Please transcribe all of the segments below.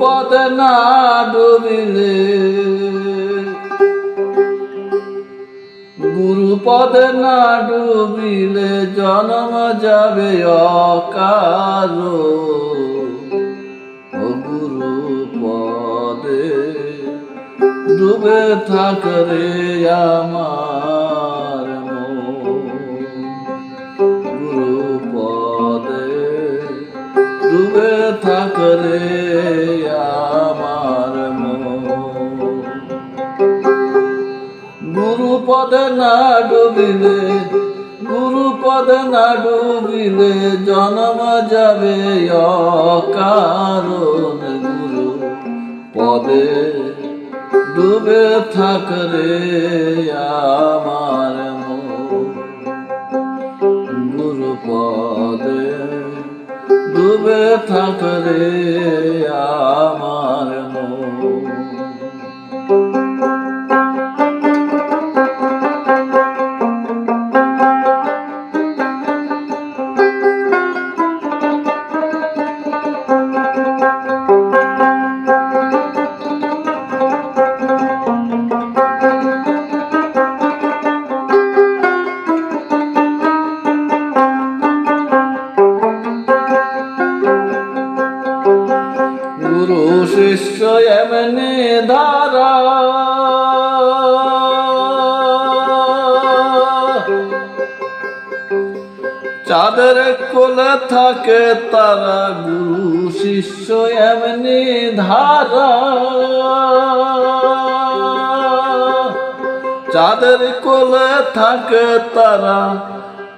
পদে না ডুবিলে গুরু পদে না ডুবিলে জন্ম যাবে অকারো ও গুরু পদে ডুবে থাকরে আমার মন। গুরু পদে ডুবে থাকরে পদে না ডুবিলে, গুরু পদে না ডুবিলে জন্ম যাবে অকারণ গুরু পদে ডুবে থাকরে আমার। গুরু পদে ডুবে থাকরে আমার গুরু শিষ্য এমনি ধারা চাঁদের কোলে থাকে তারা গুরু শিষ্য এমনি ধারা চাঁদের কোলে থাকে তারা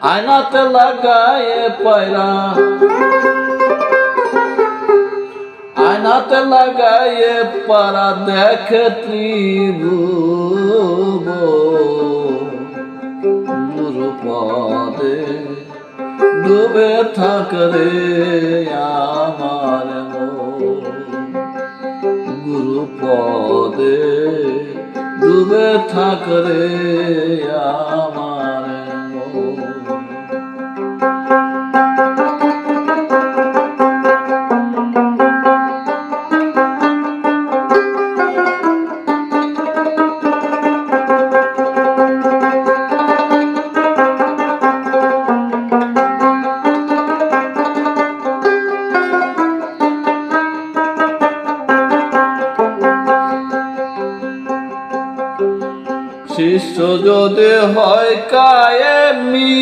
আয়নাতে লাগায় পায়রা আয়নাতে লাগাইয়ে পারা দেখে ত্রিভুব পদে ডুবে থাকরে আমার। গুরু পদে ডুবে থাকরে আমার শিষ্য যদি হয় কায়েমি,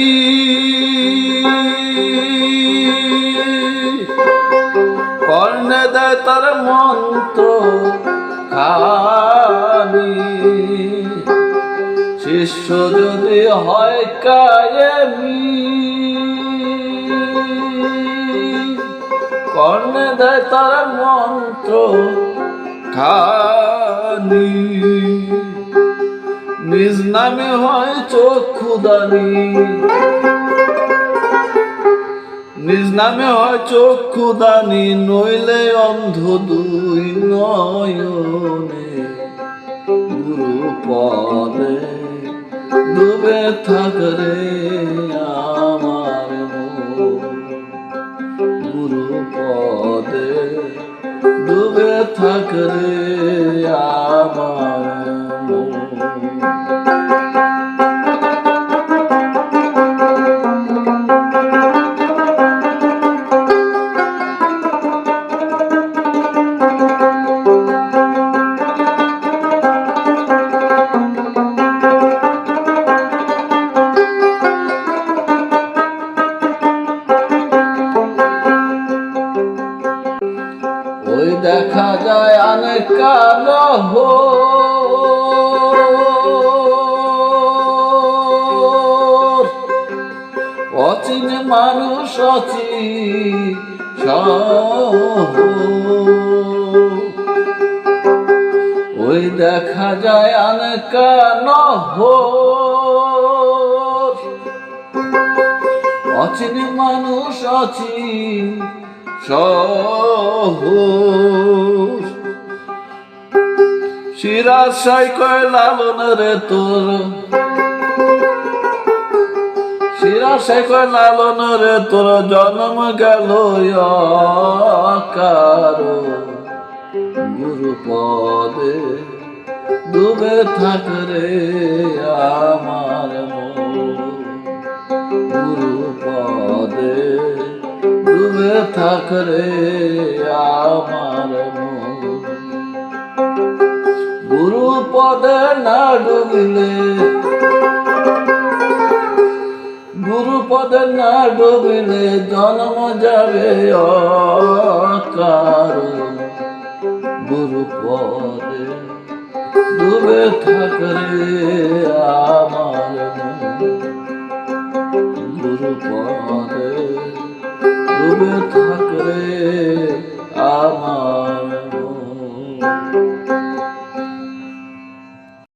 কর্ণে দেয় তার মন্ত্র খানি। শিষ্য যদি হয় কায়েমি, কর্ণে দেয় তার মন্ত্র খানি। নিজ নামে হয় চক্ষুদানি নিজ নামে হয় চক্ষুদানি, নইলে অন্ধ দুই নয়নে গুরু পদে ডুবে থাকরে আমার। গুরু পদে ডুবে থাকরে আমার কালো হো অচিন মানুষ অচিন ওই দেখা যায় কালো হো অচিন মানুষ অচিন সহজ শিরাশাই কয় লালন রে তোর? শিরাশাই কয় লালন রে তোর? জন্ম গেল কারও গুরু পদে ডুবে থাক রে আমার গুরু পদে ডুবে থাক রে আমার মন। পদে না ডুবিলে গুরু পদে না ডুবিলে জন্ম যাবে অকারণ। গুরু পদে ডুবে থাক রে আমার গুরু পদে ডুবে থাক রে আমার